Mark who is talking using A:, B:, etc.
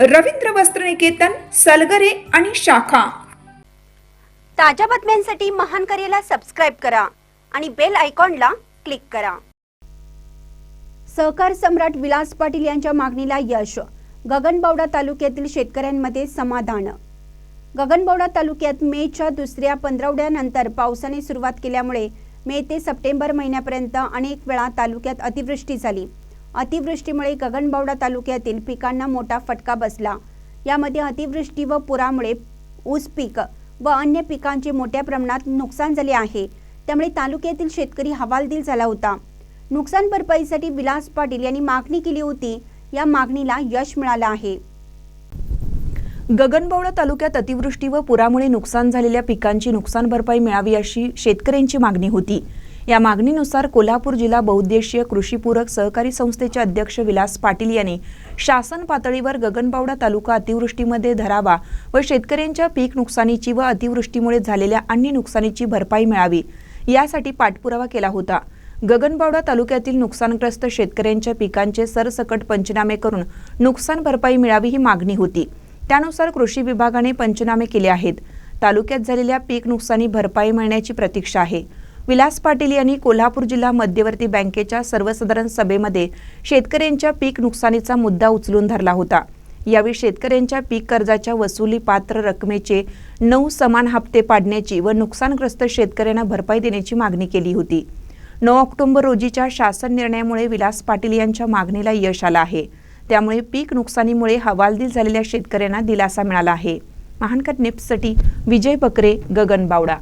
A: रवींद्र वस्त्रनिकेतन सलगरे आणि शाखा.
B: ताज्या बातम्यांसाठी महान करेला सबस्क्राईब करा आणि बेल आयकॉनला क्लिक करा. सहकार सम्राट विलास पाटील यांच्या मागणीला यश. गगनबावडा तालुक्यातील शेतकऱ्यांमध्ये समाधान. गगनबावडा तालुक्यात मेच्या दुसऱ्या पंधरवड्यानंतर पावसाने सुरुवात केल्यामुळे मे ते सप्टेंबर महिन्यापर्यंत अनेक वेळा तालुक्यात अतिवृष्टी झाली. अतिवृष्टीमुळे गगनबावडा तालुक्यातील पिकांना मोठा फटका बसला. यामध्ये अतिवृष्टी व पुरामुळे ऊस पीक व अन्य पिकांचे मोठ्या प्रमाणात नुकसान झाले आहे. त्यामुळे तालुक्यातील शेतकरी हवालदिल झाला होता. नुकसान भरपाईसाठी विलास पाटील यांनी मागणी केली होती. या मागणीला यश मिळालं आहे.
C: गगनबावडा तालुक्यात अतिवृष्टी व पुरामुळे नुकसान झालेल्या पिकांची नुकसान भरपाई मिळावी अशी शेतकऱ्यांची मागणी होती. या मागणीनुसार कोल्हापूर जिल्हा बहुउद्देशीय कृषीपूरक सहकारी संस्थेचे अध्यक्ष विलास पाटील यांनी शासन पातळीवर गगनबावडा तालुका अतिवृष्टीमध्ये धरावा व शेतकऱ्यांच्या पीक नुकसानीची व अतिवृष्टीमुळे झालेल्या अन्य नुकसानीची भरपाई मिळावी यासाठी पाठपुरावा केला होता. गगनबावडा तालुक्यातील नुकसानग्रस्त शेतकऱ्यांच्या पिकांचे सरसकट पंचनामे करून नुकसान भरपाई मिळावी ही मागणी होती. त्यानुसार कृषी विभागाने पंचनामे केले आहेत. तालुक्यात झालेल्या पीक नुकसानी भरपाई मिळण्याची प्रतीक्षा आहे. विलास पाटील यांनी कोल्हापूर जिल्हा मध्यवर्ती बँकेच्या सर्वसाधारण सभेमध्ये शेतकऱ्यांच्या पीक नुकसानीचा मुद्दा उचलून धरला होता. यावेळी शेतकऱ्यांच्या पीक कर्जाच्या वसुली पात्र रकमेचे नऊ समान हप्ते पाडण्याची व नुकसानग्रस्त शेतकऱ्यांना भरपाई देण्याची मागणी केली होती. नऊ ऑक्टोबर रोजीच्या शासन निर्णयामुळे विलास पाटील यांच्या मागणीला यश आलं आहे. त्यामुळे पीक नुकसानीमुळे हवालदिल झालेल्या शेतकऱ्यांना दिलासा मिळाला आहे. महानकर नेप्ससाठी विजय बकरे गगनबावडा